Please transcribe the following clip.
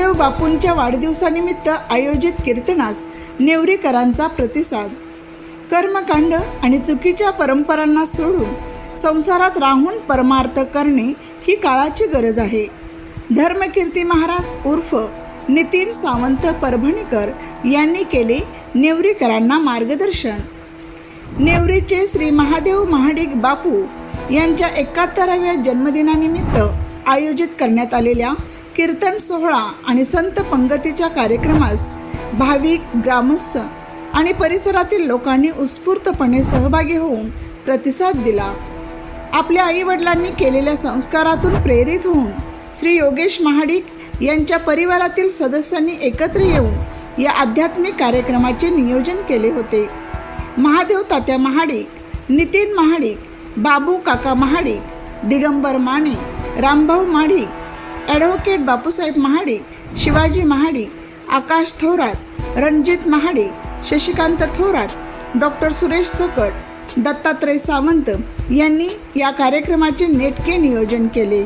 महादेव बापूंच्या वाढदिवसानिमित्त आयोजित कीर्तनास नेवरीकरांचा प्रतिसाद. कर्मकांड आणि चुकीच्या परंपरांना सोडून संसारात राहून परमार्थ करणे ही काळाची गरज आहे. धर्मकीर्ती महाराज उर्फ नितीन सावंत परभणीकर यांनी केले नेवरीकरांना मार्गदर्शन. नेवरीचे श्री महादेव महाडिक बापू यांच्या एकाहत्तराव्या जन्मदिनानिमित्त आयोजित करण्यात आलेल्या कीर्तन सोहळा आणि संत पंगतीच्या कार्यक्रमास भाविक ग्रामस्थ आणि परिसरातील लोकांनी उत्स्फूर्तपणे सहभागी होऊन प्रतिसाद दिला. आपल्या आईवडिलांनी केलेल्या संस्कारातून प्रेरित होऊन श्री योगेश महाडिक यांच्या परिवारातील सदस्यांनी एकत्र येऊन या आध्यात्मिक कार्यक्रमाचे नियोजन केले होते. महादेव तात्या महाडिक नितीन महाडिक बाबू काका महाडिक दिगंबर माने रामभाऊ महाडिक ॲडव्होकेट बापूसाहेब महाडिक शिवाजी महाडिक आकाश थोरात रणजित महाडिक शशिकांत थोरात डॉक्टर सुरेश सकट दत्तात्रय सावंत यांनी या कार्यक्रमाचे नेटके नियोजन केले.